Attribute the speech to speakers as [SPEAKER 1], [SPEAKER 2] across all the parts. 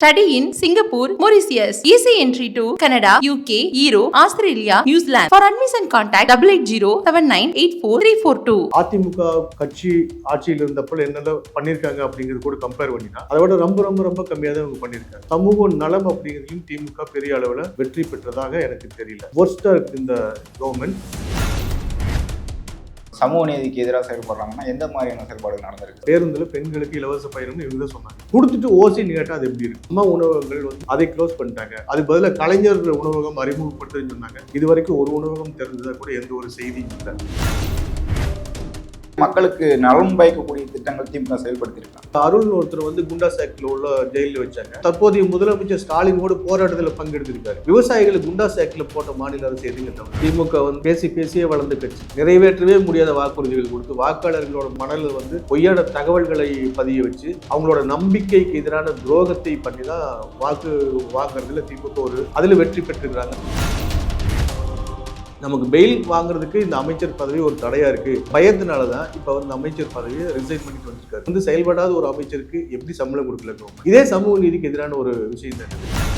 [SPEAKER 1] Study in Singapore Mauritius easy entry to Canada UK Euro Australia New Zealand for admission contact double eight zero seven nine eight four three four two
[SPEAKER 2] AIADMK கட்சி ஆட்சியில் இருந்தப்போ என்னென்ன பண்ணியிருக்காங்க அப்படிங்கிறது கூட compare பண்ணினா அதை விட ரொம்ப ரொம்ப ரொம்ப கம்மியாக தான் அவங்க பண்ணியிருக்காங்க. சமூக நலம் அப்படிங்கிறதுலையும் திமுக பெரிய அளவில் வெற்றி பெற்றதாக எனக்கு தெரியல. ஒர்ஸ்டாக இருக்கு இந்த கவர்மெண்ட்
[SPEAKER 3] சமூக நீதிக்கு எதிராக செயல்படுறாங்கன்னா எந்த மாதிரியான செயல்பாடு நடந்திருக்கு?
[SPEAKER 2] பேருந்தில் பெண்களுக்கு இலவச பயணம்னு இவங்க தான் சொன்னாங்க. கொடுத்துட்டு ஓசி கேட்டா அது எப்படி இருக்கு? அம்மா உணவகங்கள் வந்து அதை க்ளோஸ் பண்ணிட்டாங்க. அது பதிலாக கலைஞர் உணவகம் அறிமுகப்படுத்துன்னு சொன்னாங்க. இது வரைக்கும் ஒரு உணவகம் தெரிஞ்சதா கூட எந்த ஒரு செய்தியும் இல்லை.
[SPEAKER 3] மக்களுக்கு நலம் பயக்கக்கூடிய திட்டங்கள் திமுக செயல்படுத்தியிருக்காங்க.
[SPEAKER 2] அருள் ஒருத்தர் வந்து குண்டா சாக்கில் உள்ள ஜெயிலில் வச்சாங்க. தற்போதைய முதலமைச்சர் ஸ்டாலின் போராட்டத்தில் பங்கெடுத்திருக்காரு. விவசாயிகளை குண்டா சாக்கில் போட்ட மாநில அரசு எதுங்க திமுக வந்து பேசி பேசியே வளர்ந்த கட்சி. நிறைவேற்றவே முடியாத வாக்குறுதிகள் கொடுத்து வாக்காளர்களோட மனதில் வந்து பொய்யான தகவல்களை பதிய வச்சு அவங்களோட நம்பிக்கைக்கு எதிரான துரோகத்தை பண்ணி தான் வாக்கு வாங்குறதுல திமுக ஒரு அதில் வெற்றி பெற்றிருக்கிறாங்க. நமக்கு பெயில் வாங்குறதுக்கு இந்த அமைச்சர் பதவி ஒரு தடையா இருக்கு. பயத்தினால தான் இப்ப வந்து அமைச்சர் பதவியை ரிசைன் பண்ணிட்டு வந்திருக்காரு. வந்து செயல்படாத ஒரு அமைச்சருக்கு எப்படி சம்பளம் கொடுக்கல இதே சமூக நீதிக்கு எதிரான ஒரு விஷயம் தான்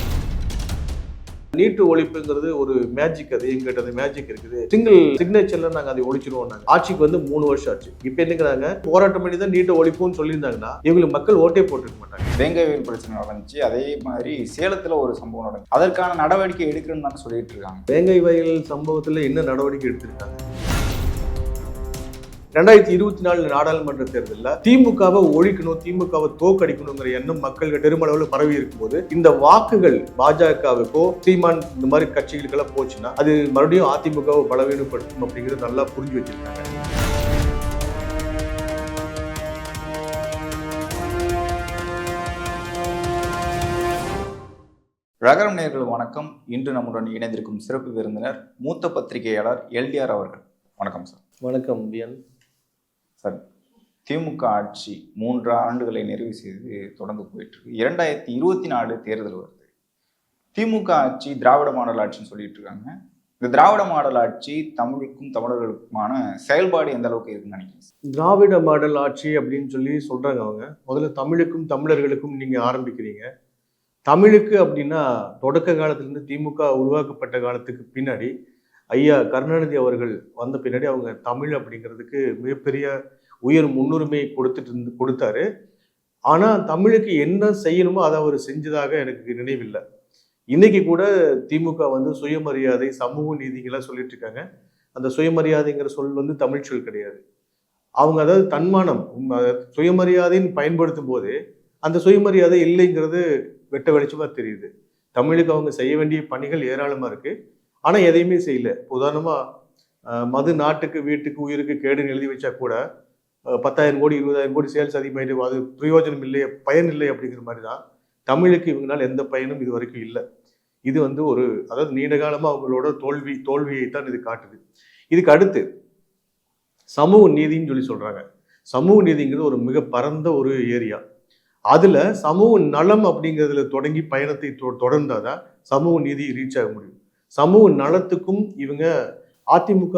[SPEAKER 2] நீட்டு ஒழிப்புங்கிறது ஒரு மேஜிக் அது. எங்கிட்ட அந்த மேஜிக் இருக்குது. சிங்கிள் சிக்னேச்சர்ல நாங்க அதை ஒழிச்சிருவோம் நாங்க. ஆட்சிக்கு வந்து மூணு வருஷம் ஆச்சு. இப்ப என்னங்கிறாங்க? போராட்டம் பண்ணி தான் நீட்டை ஒழிப்புன்னு சொல்லியிருந்தாங்கன்னா இவங்களுக்கு மக்கள் ஓட்டே போட்டுருக்க மாட்டாங்க.
[SPEAKER 3] வேங்கை வயல் பிரச்சனை நடந்துச்சு. அதே மாதிரி சேலத்துல ஒரு சம்பவம் நடந்துச்சு. அதற்கான நடவடிக்கை எடுக்கணும்னு சொல்லிட்டு இருக்காங்க.
[SPEAKER 2] வேங்கை வயல் சம்பவத்துல என்ன நடவடிக்கை எடுத்திருக்காங்க? ரெண்டாயிரத்தி இருபத்தி நாலு நாடாளுமன்ற தேர்தலில் திமுகவை ஒழிக்கணும் திமுகவை தோக்கடிக்கணுங்கிற எண்ணம் மக்கள்கிட்ட பெருமளவில் பரவி இருக்கும்போது இந்த வாக்குகள் பாஜகவுக்கோ சீமான் இந்த மாதிரி கட்சிகளுக்கெல்லாம் போச்சுன்னா அது மறுபடியும் அதிமுகவை பலவீனப்படுத்தும் அப்படிங்கிறது நல்லா புரிஞ்சு வச்சிருக்காங்க.
[SPEAKER 3] ரகரம் நேர்கள் வணக்கம். இன்று நம்முடன் இணைந்திருக்கும் சிறப்பு விருந்தினர் மூத்த பத்திரிகையாளர் எல்டிஆர் அவர்கள். வணக்கம் சார்.
[SPEAKER 2] வணக்கம் பியன்
[SPEAKER 3] சார். திமுக ஆட்சி மூன்று ஆண்டுகளை நிறைவு செய்து தொடர்ந்து போயிட்டுருக்கு. இரண்டாயிரத்தி இருபத்தி நாலு தேர்தல் வருது. திமுக ஆட்சி திராவிட மாடல் ஆட்சின்னு சொல்லிட்டு இருக்காங்க. இந்த திராவிட மாடல் ஆட்சி தமிழுக்கும் தமிழர்களுக்குமான செயல்பாடு எந்த அளவுக்கு இருக்குன்னு நினைக்கிறீங்க
[SPEAKER 2] திராவிட மாடல் ஆட்சி அப்படின்னு சொல்லி சொல்கிறாங்க அவங்க. முதல்ல தமிழுக்கும் தமிழர்களுக்கும் நீங்கள் ஆரம்பிக்கிறீங்க. தமிழுக்கு அப்படின்னா தொடக்க காலத்திலேருந்து திமுக உருவாக்கப்பட்ட காலத்துக்கு பின்னாடி ஐயா கருணாநிதி அவர்கள் வந்த பின்னாடி அவங்க தமிழ் அப்படிங்கிறதுக்கு மிகப்பெரிய உயர் முன்னுரிமை கொடுத்துட்டு இருந்து கொடுத்தாரு. ஆனால் தமிழுக்கு என்ன செய்யணுமோ அதை அவர் செஞ்சதாக எனக்கு நினைவில்லை. இன்னைக்கு கூட திமுக வந்து சுயமரியாதை சமூக நீதிகளாக சொல்லிட்டு இருக்காங்க. அந்த சுயமரியாதைங்கிற சொல் வந்து தமிழ் சொல் கிடையாது. அவங்க அதாவது தன்மானம் சுயமரியாதைன்னு பயன்படுத்தும் போது அந்த சுயமரியாதை இல்லைங்கிறது வெட்ட வெளிச்சமாக தெரியுது. தமிழுக்கு அவங்க செய்ய வேண்டிய பணிகள் ஏராளமாக இருக்குது ஆனால் எதையுமே செய்யல. உதாரணமாக மது நாட்டுக்கு வீட்டுக்கு உயிருக்கு கேடுன்னு எழுதி வச்சா கூட பத்தாயிரம் கோடி இருபதாயிரம் கோடி சேல்ஸ் அதிகமாயிட்டு அது பிரயோஜனம் இல்லை பயன் இல்லை அப்படிங்கிற மாதிரி தான் தமிழுக்கு இவங்களால் எந்த பயனும் இது வரைக்கும் இல்லை. இது வந்து ஒரு அதாவது நீண்ட காலமாக அவங்களோட தோல்வி தோல்வியை தான் இது காட்டுது. இதுக்கு அடுத்து சமூக நீதின்னு சொல்லி சொல்கிறாங்க சமூக நீதிங்கிறது ஒரு மிக பரந்த ஒரு ஏரியா. அதில் சமூக நலம் அப்படிங்கிறதுல தொடங்கி பயணத்தை தொ- தொடர்ந்தாதான் சமூக நீதி ரீச் ஆக முடியும். சமூக நலத்துக்கும் இவங்க அதிமுக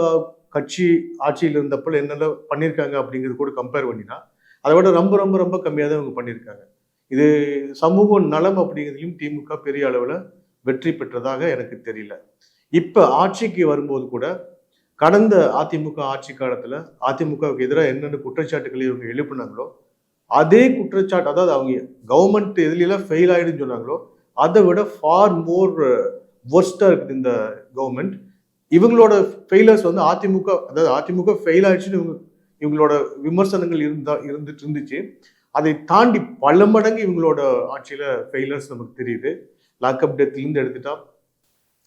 [SPEAKER 2] கட்சி ஆட்சியில் இருந்தப்போ என்னென்ன பண்ணியிருக்காங்க அப்படிங்கிறது கூட கம்பேர் பண்ணினா அதை விட ரொம்ப ரொம்ப ரொம்ப கம்மியாக தான் இவங்க பண்ணியிருக்காங்க. இது சமூக நலம் அப்படிங்கிறதுலையும் திமுக பெரிய அளவில் வெற்றி பெற்றதாக எனக்கு தெரியல. இப்போ ஆட்சிக்கு வரும்போது கூட கடந்த அதிமுக ஆட்சி காலத்தில் அதிமுகவுக்கு எதிராக என்னென்ன குற்றச்சாட்டுகளை இவங்க எழுப்பினாங்களோ அதே குற்றச்சாட்டு அதாவது அவங்க கவர்மெண்ட் எதிலெல்லாம் ஃபெயில் ஆகிடுன்னு சொன்னாங்களோ அதை விட ஃபார் மோர் ஒர்ஸ்டாக இருக்குது இந்த கவர்மெண்ட் இவங்களோட ஃபெயிலர்ஸ் வந்து அதிமுக அதாவது அதிமுக ஃபெயில் ஆயிடுச்சுன்னு இவங்க இவங்களோட விமர்சனங்கள் இருந்தா இருந்துட்டு இருந்துச்சு. அதை தாண்டி பல மடங்கு இவங்களோட ஆட்சியில் ஃபெயிலர்ஸ் நமக்கு தெரியுது. லாக்அப் டெத்லேருந்து எடுத்துட்டா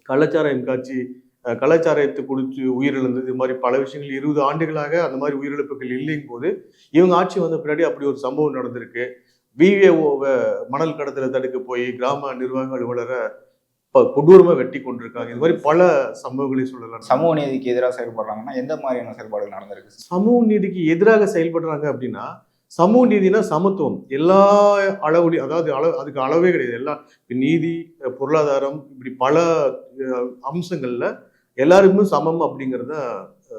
[SPEAKER 2] கலாச்சாரம் காட்சி கலாச்சாரத்தை கள்ளச்சாராயத்தை குடிச்சு உயிரிழந்தது இது மாதிரி பல விஷயங்கள் இருபது ஆண்டுகளாக அந்த மாதிரி உயிரிழப்புகள் இல்லைங்கும் போது இவங்க ஆட்சி வந்த பின்னாடி அப்படி ஒரு சம்பவம் நடந்திருக்கு. விவேஓவை மணல் கடத்தலை தடுக்க போய் கிராம நிர்வாக அலுவலரை ப- கொடூரமா வெட்டி கொண்டிருக்காங்க. இது மாதிரி பல சம்பவங்களை சொல்லலாம்.
[SPEAKER 3] சமூக நீதிக்கு எதிராக செயல்படுறாங்கன்னா எந்த மாதிரியான செயல்பாடுகள் நடந்திருக்கு?
[SPEAKER 2] சமூக நீதிக்கு எதிராக செயல்படுறாங்க அப்படின்னா சமூக நீதினா சமத்துவம். எல்லா அளவுலையும் அதாவது அளவு அதுக்கு அளவே கிடையாது. எல்லா இப்ப நீதி பொருளாதாரம் இப்படி பல அம்சங்கள்ல எல்லாருக்குமே சமம் அப்படிங்கிறத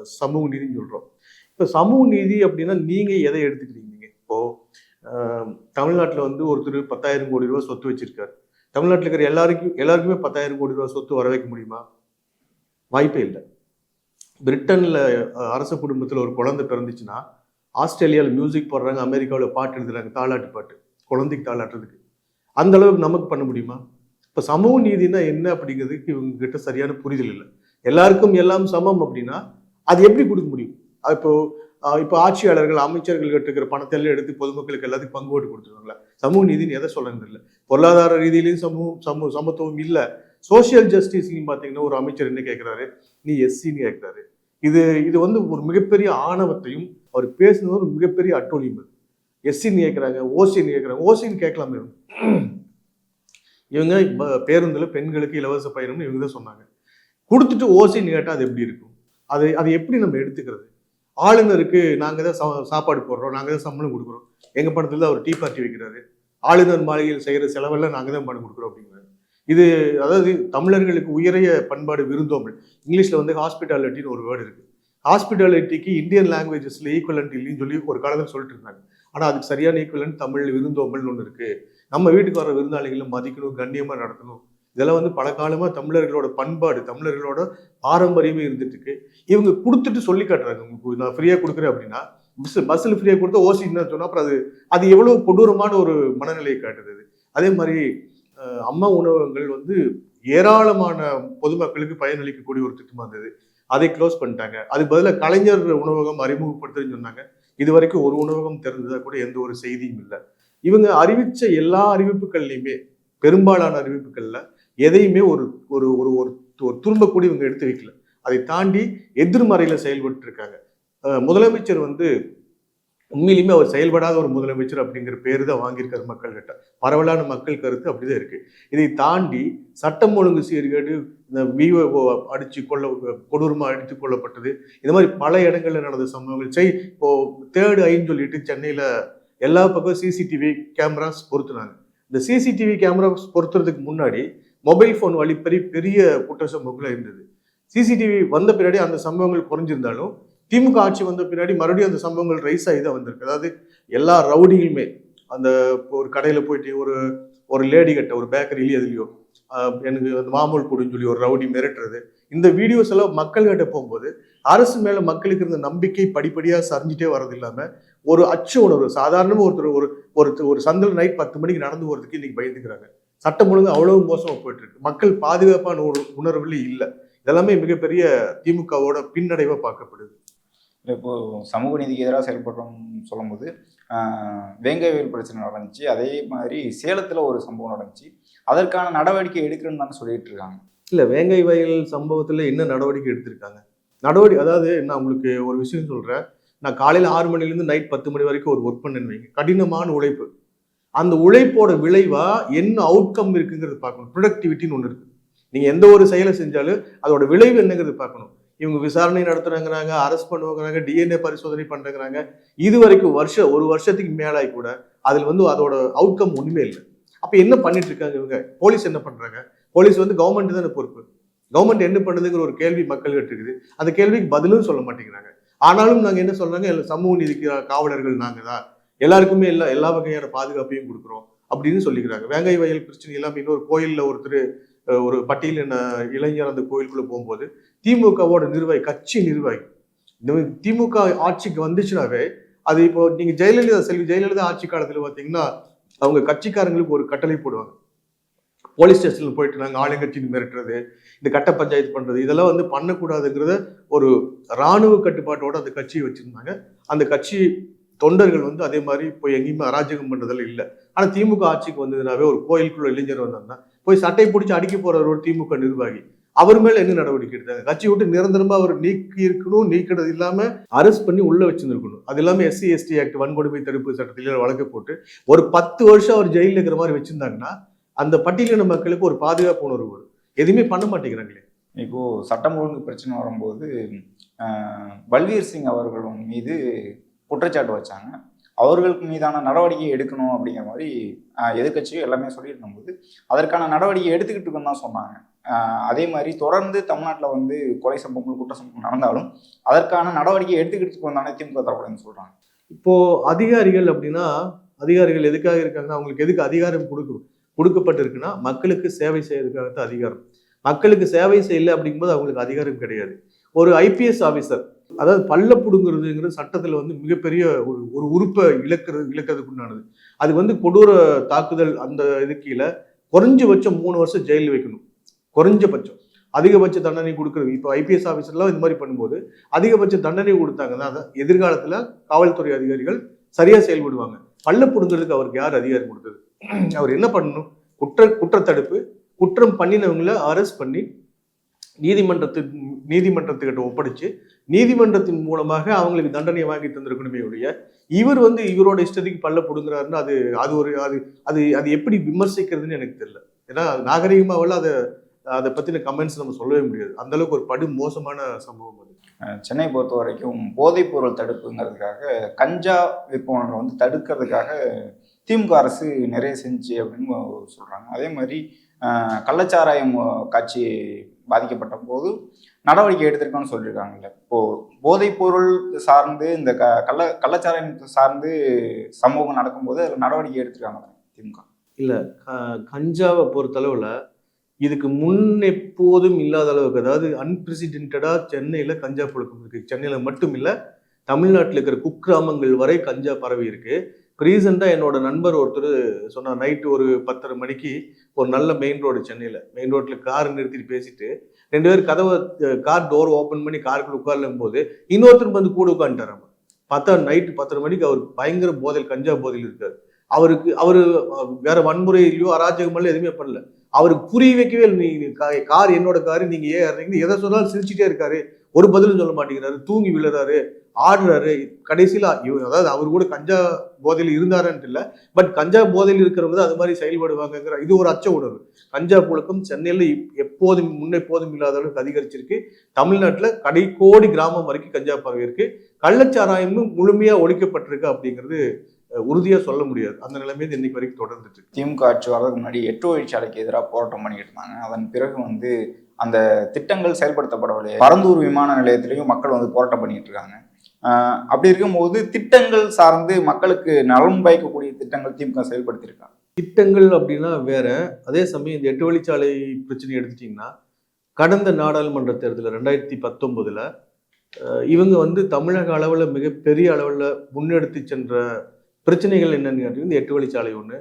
[SPEAKER 2] சமூக நீதின்னு சொல்றோம். இப்போ சமூக நீதி அப்படின்னா நீங்க எதை எடுத்துக்கிறீங்க? இப்போ தமிழ்நாட்டில் வந்து ஒருத்தர் பத்தாயிரம் கோடி ரூபா சொத்து வச்சிருக்காரு. தமிழ்நாட்டில் இருக்கிற எல்லாருக்கும் எல்லாருக்குமே பத்தாயிரம் கோடி ரூபா சொத்து வர வைக்க முடியுமா? வாய்ப்பே இல்லை. பிரிட்டனில் அரச குடும்பத்தில் ஒரு குழந்தை பிறந்துச்சுன்னா ஆஸ்திரேலியாவில் மியூசிக் போடுறாங்க அமெரிக்காவில் பாட்டு எழுதுறாங்க தாளாட்டு பாட்டு குழந்தைக்கு தாளாட்டுறதுக்கு அந்த அளவுக்கு நமக்கு பண்ண முடியுமா? இப்போ சமூக நீதினா என்ன அப்படிங்கிறதுக்கு இவங்க கிட்ட சரியான புரிதல் இல்லை. எல்லாருக்கும் எல்லாம் சமம் அப்படின்னா அது எப்படி கொடுக்க முடியும்? அது இப்போ இப்போ ஆட்சியாளர்கள் அமைச்சர்கள் கட்டுக்கிற பணத்தை எல்லாம் எடுத்து பொதுமக்களுக்கு எல்லாத்துக்கும் பங்கு போட்டு கொடுத்துருவாங்களா? சமூக நீதினு எதை சொல்றது இல்லை பொருளாதார ரீதியிலையும் சமூகம் சமூக சமத்துவம் இல்லை. சோஷியல் ஜஸ்டிஸ்லையும் பார்த்தீங்கன்னா ஒரு அமைச்சர் என்ன கேட்குறாரு நீ எஸ்சின்னு கேட்குறாரு இது இது வந்து ஒரு மிகப்பெரிய ஆணவத்தையும் அவர் பேசுனது ஒரு மிகப்பெரிய அட்டோலியம் அது. எஸ்சின்னு கேட்குறாங்க ஓசின்னு கேட்குறாங்க ஓசின்னு கேட்கலாமே. இவங்க இவங்க பேருந்தில் பெண்களுக்கு இலவச பயணம்னு இவங்க தான் சொன்னாங்க. கொடுத்துட்டு ஓசின்னு கேட்டால் அது எப்படி இருக்கும்? அது அதை எப்படி நம்ம எடுத்துக்கிறது? ஆளுநருக்கு நாங்கள் தான் சாப்பாடு போடுறோம் நாங்கள் தான் சம்பளம் கொடுக்குறோம். எங்கள் பணத்தில் தான் அவர் டீ பார்ட்டி வைக்கிறாரு. ஆளுநர் மாளிகையில் செய்கிற செலவெல்லாம் நாங்கள் தான் பணம் கொடுக்குறோம் அப்படிங்கிறாரு. இது அதாவது தமிழர்களுக்கு உயரிய பண்பாடு விருந்தோம்பல் இங்கிலீஷில் வந்து ஹாஸ்பிட்டாலிட்டின்னு ஒரு வேர்டு இருக்குது ஹாஸ்பிட்டாலிட்டிக்கு இந்தியன் லாங்குவேஜஸில் ஈக்குவலண்ட் இல்லைன்னு சொல்லி ஒரு காலத்தில் சொல்லிட்டு இருந்தாங்க. ஆனால் அதுக்கு சரியான ஈக்குவலண்ட் தமிழ் விருந்தோம்பல்னு ஒன்று இருக்குது நம்ம வீட்டுக்கு வர விருந்தாளிகளை மதிக்கணும் கண்ணியமாக நடத்தணும். இதெல்லாம் வந்து பல காலமாக தமிழர்களோட பண்பாடு தமிழர்களோட பாரம்பரியமே இருந்துட்டு இருக்கு இவங்க கொடுத்துட்டு சொல்லி காட்டுறாங்க. உங்களுக்கு நான் ஃப்ரீயாக கொடுக்குறேன் அப்படின்னா பஸ் பஸ்ஸில் ஃப்ரீயாக கொடுத்தா ஓசி சொன்னால் அப்புறம் அது அது எவ்வளோ கொடூரமான ஒரு மனநிலையை காட்டுது அதே. மாதிரி அம்மா உணவகங்கள் வந்து ஏராளமான பொதுமக்களுக்கு பயனளிக்கக்கூடிய ஒரு திட்டமாக இருந்தது. அதை க்ளோஸ் பண்ணிட்டாங்க. அதுக்கு பதிலாக கலைஞர் உணவகம் அறிமுகப்படுத்துறேன்னு சொன்னாங்க. இது வரைக்கும் ஒரு உணவகம் திறந்ததாக கூட எந்த ஒரு செய்தியும் இல்லை. இவங்க அறிவித்த எல்லா அறிவிப்புகள்லையுமே பெரும்பாலான அறிவிப்புகளில் எதையுமே ஒரு ஒரு ஒரு ஒரு ஒரு துரும்ப கூட இவங்க எடுத்து வைக்கல. அதை தாண்டி எதிர்மறையில் செயல்பட்டு இருக்காங்க முதலமைச்சர் வந்து உண்மையிலுமே அவர் செயல்படாத ஒரு முதலமைச்சர் அப்படிங்கிற பேர் தான் வாங்கியிருக்காரு மக்கள் கிட்ட. பரவலான மக்கள் கருத்து அப்படிதான் இருக்கு. இதை தாண்டி சட்டம் ஒழுங்கு சீர்கேடு இந்த விஓ அடிச்சு கொள்ள கொடூரமாக அடித்து கொல்லப்பட்டது இந்த மாதிரி பல இடங்களில் நடந்த சம்பவங்கள். செய் இப்போ தேர்டு ஐன்னு சொல்லிட்டு சென்னையில் எல்லா பக்கம் சிசிடிவி கேமராஸ் பொருத்துனாங்க. இந்த சிசிடிவி கேமராஸ் பொருத்துறதுக்கு முன்னாடி மொபைல் ஃபோன் வழிப்பறி பெரிய குற்ற சம்பவங்கள் இருந்தது. சிசிடிவி வந்த பின்னாடி அந்த சம்பவங்கள் குறைஞ்சிருந்தாலும் திமுக ஆட்சி வந்த பின்னாடி மறுபடியும் அந்த சம்பவங்கள் ரைஸ் ஆகி தான் வந்திருக்கு. அதாவது எல்லா ரவுடிகளுமே அந்த இப்போ ஒரு கடையில் போயிட்டு ஒரு ஒரு லேடி கட்ட ஒரு பேக்கரியிலயோ எதுலையோ எனக்கு அந்த மாமூல் கொடுன்னு சொல்லி ஒரு ரவுடி மிரட்டுறது இந்த வீடியோஸ் எல்லாம் மக்கள்கிட்ட போகும்போது அரசு மேலே மக்களுக்கு இருந்த நம்பிக்கை படிப்படியாக சரிஞ்சிட்டே வர்றது இல்லாமல் ஒரு அச்சு உணர்வு சாதாரணமாக ஒருத்தர் ஒரு ஒரு ஒரு சந்தில் நைட் பத்து மணிக்கு நடந்து போகிறதுக்கு இன்னைக்கு பயந்துக்கிறாங்க. சட்டம் ஒழுங்கு அவ்வளவு மோசமா போயிட்டு இருக்கு மக்கள் பாதுகாப்பான ஒரு உணர்வுல இல்லை. இதெல்லாமே மிகப்பெரிய திமுகவோட பின்னடைவா பார்க்கப்படுது.
[SPEAKER 3] இப்போ சமூக நீதிக்கு எதிராக செயல்படுறோம் சொல்லும்போது வேங்கைவேல் பிரச்சனை நடந்துச்சு. அதே மாதிரி சேலத்துல ஒரு சம்பவம் நடந்துச்சு. அதற்கான நடவடிக்கை எடுக்கிறேன்னு தானே சொல்லிட்டு இருக்காங்க.
[SPEAKER 2] இல்ல வேங்கை வயல் சம்பவத்துல என்ன நடவடிக்கை எடுத்திருக்காங்க? நடவடிக்கை அதாவது நான் உங்களுக்கு ஒரு விஷயம் சொல்றேன். நான் காலையில ஆறு மணில இருந்து நைட் பத்து மணி வரைக்கும் ஒரு ஒர்க் பண்ணேன்னு வைங்க. கடினமான உழைப்பு. அந்த உழைப்போட விளைவா என்ன அவுட்கம் இருக்குங்கிறது பார்க்கணும். ப்ரொடக்டிவிட்டின்னு ஒன்று இருக்கு. நீங்க எந்த ஒரு செயலை செஞ்சாலும் அதோட விளைவு என்னங்கிறது பார்க்கணும். இவங்க விசாரணை நடத்துறாங்கிறாங்க அரெஸ்ட் பண்ணுவாங்கிறாங்க டிஎன்ஏ பரிசோதனை பண்றாங்கிறாங்க. இது வரைக்கும் வருஷம் ஒரு வருஷத்துக்கு மேலாய் கூட அதில் வந்து அதோட அவுட்கம் ஒன்றுமே இல்லை. அப்போ என்ன பண்ணிட்டு இருக்காங்க இவங்க? போலீஸ் என்ன பண்றாங்க? போலீஸ் வந்து கவர்மெண்ட் தானே பொறுப்பு. கவர்மெண்ட் என்ன பண்ணுதுங்கிற ஒரு கேள்வி மக்கள்கிட்ட இருக்குது. அந்த கேள்விக்கு பதிலும் சொல்ல மாட்டேங்கிறாங்க. ஆனாலும் நாங்கள் என்ன சொல்றாங்க? சமூக நீதிக்கு காவலர்கள் நாங்கள் தான். எல்லாருக்குமே எல்லா எல்லா வகையான பாதுகாப்பையும் கொடுக்குறோம் அப்படின்னு சொல்லிக்கிறாங்க. வேங்கை வயல் பிரச்சனை எல்லாம் இன்னொரு கோயிலில் ஒருத்தர் ஒரு ஒரு பட்டியலின இளைஞர் அந்த கோயிலுக்குள்ளே போகும்போது திமுகவோட நிர்வாகி கட்சி நிர்வாகி இந்த திமுக ஆட்சிக்கு வந்துச்சுனாவே அது இப்போ நீங்க ஜெயலலிதா செல்வி ஜெயலலிதா ஆட்சி காலத்துல பாத்தீங்கன்னா அவங்க கட்சிக்காரங்களுக்கு ஒரு கட்டளை போடுவாங்க. போலீஸ் ஸ்டேஷன்ல போயிட்டு நாங்கள் ஆளுங்கட்சின்னு மிரட்டுறது இந்த கட்ட பஞ்சாயத்து பண்றது இதெல்லாம் வந்து பண்ணக்கூடாதுங்கிறத ஒரு இராணுவ கட்டுப்பாட்டோட அந்த கட்சியை வச்சிருந்தாங்க. அந்த கட்சி தொண்டர்கள் வந்து அதே மாதிரி போய் எங்கேயுமே அராஜகம் பண்றதெல்லாம் இல்லை. ஆனால் திமுக ஆட்சிக்கு வந்ததுனாவே ஒரு கோயிலுக்குள்ள இளைஞர் வந்தாங்கன்னா போய் சட்டை பிடிச்சி அடிக்க போறவர் ஒரு திமுக நிர்வாகி. அவர் மேல என்ன நடவடிக்கை எடுத்தாங்க? கட்சி விட்டு நிரந்தரமா அவர் நீக்கி இருக்கணும் நீக்கிறது இல்லாம அரெஸ்ட் பண்ணி உள்ள வச்சிருந்துருக்கணும். அது இல்லாம எஸ்சி எஸ்டி ஆக்ட் வன்கொடுமை தடுப்பு சட்டத்தில் வழக்கு போட்டு ஒரு பத்து வருஷம் அவர் ஜெயிலில் இருக்கிற மாதிரி வச்சிருந்தாங்கன்னா அந்த பட்டியலின மக்களுக்கு ஒரு பாதுகாப்பு உணர்வு வரும். எதுவுமே பண்ண மாட்டேங்கிறாங்களே.
[SPEAKER 3] இப்போ சட்டம் ஒழுங்கு பிரச்சனை வரும்போது பல்வீர் சிங் அவர்கள் மீது குற்றச்சாட்டு வச்சாங்க. அவர்களுக்கு மீதான நடவடிக்கை எடுக்கணும் அப்படிங்கிற மாதிரி எதிர்கட்சியும் எல்லாமே சொல்லிட்டு போது அதற்கான நடவடிக்கை எடுத்துக்கிட்டு இருக்குன்னு தான் சொன்னாங்க. அதே மாதிரி தொடர்ந்து தமிழ்நாட்டில் வந்து கொலை சம்பவங்கள் குற்ற சம்பவம் நடந்தாலும் அதற்கான நடவடிக்கை எடுத்துக்கிட்டு வந்தானே திமுக தரப்புலன்னு சொல்கிறாங்க
[SPEAKER 2] இப்போது அதிகாரிகள் அப்படின்னா அதிகாரிகள் எதுக்காக இருக்காங்கன்னா அவங்களுக்கு எதுக்கு அதிகாரம் கொடுக்கும் கொடுக்கப்பட்டிருக்குன்னா மக்களுக்கு சேவை செய்யறதுக்காக தான் அதிகாரம். மக்களுக்கு சேவை செய்யல அப்படிங்கும்போது அவங்களுக்கு அதிகாரம் கிடையாது. ஒரு ஐபிஎஸ் ஆஃபீஸர் அதாவது பல்ல பிடுங்கிறதுங்கிறது சட்டத்தில் வந்து மிகப்பெரிய ஒரு ஒரு உறுப்பை இழக்கிறது இழக்கிறதுக்குண்டானது அது வந்து கொடூர தாக்குதல் அந்த இது கீழே குறைஞ்சபட்சம் மூணு வருஷம் ஜெயிலில் வைக்கணும். குறைஞ்சபட்சம். அதிகபட்ச தண்டனை கொடுக்குறது இப்போ ஐபிஎஸ் ஆஃபீஸர்லாம் இது மாதிரி பண்ணும்போது அதிகபட்ச தண்டனை கொடுத்தாங்கன்னா அதான் எதிர்காலத்தில் காவல்துறை அதிகாரிகள் சரியாக செயல்படுவாங்க. பல்ல புடுங்கிறதுக்கு அவருக்கு யார் அதிகாரம் கொடுத்தது? அவர் என்ன பண்ணணும்? குற்ற குற்றத்தடுப்பு குற்றம் பண்ணினவங்கள அரெஸ்ட் பண்ணி நீதிமன்றத்தின் நீதிமன்றத்துக்கிட்ட ஒப்படைச்சு நீதிமன்றத்தின் மூலமாக அவங்களுக்கு தண்டனையை வாங்கி தந்திருக்கணுமே ஒழிய இவர் வந்து இவரோட இஷ்டத்துக்கு பல்ல பிடுங்குறாருன்னு அது அது ஒரு அது அது அது எப்படி விமர்சிக்கிறதுன்னு எனக்கு தெரியல. ஏன்னா நாகரிகமாவில் அதை அதை பற்றின கமெண்ட்ஸ் நம்ம சொல்லவே முடியாது. அந்தளவுக்கு ஒரு படு மோசமான சம்பவம் அது.
[SPEAKER 3] சென்னை பொறுத்த வரைக்கும் போதைப்பொருள் தடுப்புங்கிறதுக்காக கஞ்சா விற்பவர்களை வந்து தடுக்கிறதுக்காக திமுக அரசு நிறைய செஞ்சு அப்படின்னு சொல்கிறாங்க அதே மாதிரி கள்ளச்சாராயம் காட்சி பாதிக்கப்பட்ட போது நடவடிக்கை எடுத்திருக்கோம்னு சொல்லியிருக்காங்கல்ல. இப்போ போதைப்பொருள் சார்ந்து இந்த க கள்ள கள்ளச்சாராயம் சார்ந்து சமூகம் நடக்கும்போது அதில் நடவடிக்கை எடுத்திருக்காங்க திமுக.
[SPEAKER 2] க- கஞ்சாவை பொறுத்தளவில் இதுக்கு முன் எப்போதும் இல்லாத அளவுக்கு அதாவது அன்பிரசிடென்டாக சென்னையில் கஞ்சா புழக்கம் இருக்குது சென்னையில் மட்டும் இல்லை தமிழ்நாட்டில் இருக்கிற குக்கிராமங்கள் வரை கஞ்சா பரவி இருக்கு ரீசெண்டாக என்னோட நண்பர் ஒருத்தர் சொன்னார் நைட்டு ஒரு பத்தரை மணிக்கு ஒரு நல்ல மெயின் ரோடு சென்னையில் மெயின் ரோட்டில் கார் நிறுத்திட்டு பேசிட்டு ரெண்டு பேர் கதவை கார் டோர் ஓப்பன் பண்ணி காருக்குள்ள உட்காரலும் போது இன்னொருத்தர் வந்து கூட உட்காந்துட்டார் பார்த்தா நைட்டு பத்தரை மணிக்கு அவர் பயங்கர போதையில் கஞ்சா போதையில் இருக்கார். அவருக்கு அவர் வேற வன்முறையிலையோ அராஜகமெல்லாம் எதுவுமே பண்ணல. அவருக்கு புரிய வைக்கவே இல்லை நீ கா- கார் என்னோட காரு நீங்க ஏன் இறங்குறீங்க? எதை சொன்னாலும் சிரிச்சுட்டே இருக்காரு. ஒரு பதிலும் சொல்ல மாட்டேங்கிறாரு தூங்கி விழுறாரு. ஆடுறாரு. கடைசியில் அதாவது அவர் கூட கஞ்சா போதையில் இருந்தாருன்ட்டு இல்லை. பட் கஞ்சா போதையில் இருக்கிறவங்க தான் அது மாதிரி செயல்படுவாங்கங்கிற இது ஒரு அச்ச உணர்வு. கஞ்சா புழக்கம் சென்னையில் இப்- எப்போதும் முன்னெப்போதும் இல்லாத அளவுக்கு அதிகரிச்சிருக்கு. தமிழ்நாட்டில் கடைக்கோடி கிராமம் வரைக்கும் கஞ்சா பரவி இருக்கு. கள்ளச்சாராயமும் முழுமையாக ஒழிக்கப்பட்டிருக்கு அப்படிங்கிறது உறுதியாக சொல்ல முடியாது. அந்த நிலைமை இன்னைக்கு வரைக்கும் தொடர்ந்துட்டு இருக்கு.
[SPEAKER 3] திமுக ஆட்சி வரதுக்கு முன்னாடி எட்டு வழிச்சாலைக்கு எதிராக போராட்டம் பண்ணிக்கிட்டு இருந்தாங்க. அதன் பிறகு வந்து அந்த திட்டங்கள் செயல்படுத்தப்படவில்லை. பரந்தூர் விமான நிலையத்திலையும் மக்கள் வந்து போராட்டம் பண்ணிட்டு இருக்காங்க. அப்படி இருக்கும்போது திட்டங்கள் சார்ந்து மக்களுக்கு நலம் பயக்கக்கூடிய திட்டங்கள் திமுக செயல்படுத்தியிருக்காங்க
[SPEAKER 2] திட்டங்கள் அப்படின்னா வேற. அதே சமயம் இந்த எட்டு வழிச்சாலை பிரச்சனை எடுத்துட்டிங்கன்னா கடந்த நாடாளுமன்ற தேர்தலில் ரெண்டாயிரத்தி பத்தொன்பதுல இவங்க வந்து தமிழக அளவில் மிகப்பெரிய அளவில் முன்னெடுத்து சென்ற பிரச்சனைகள் என்னன்னு கேட்டிங்கன்னா இந்த எட்டு வழிச்சாலை ஒன்று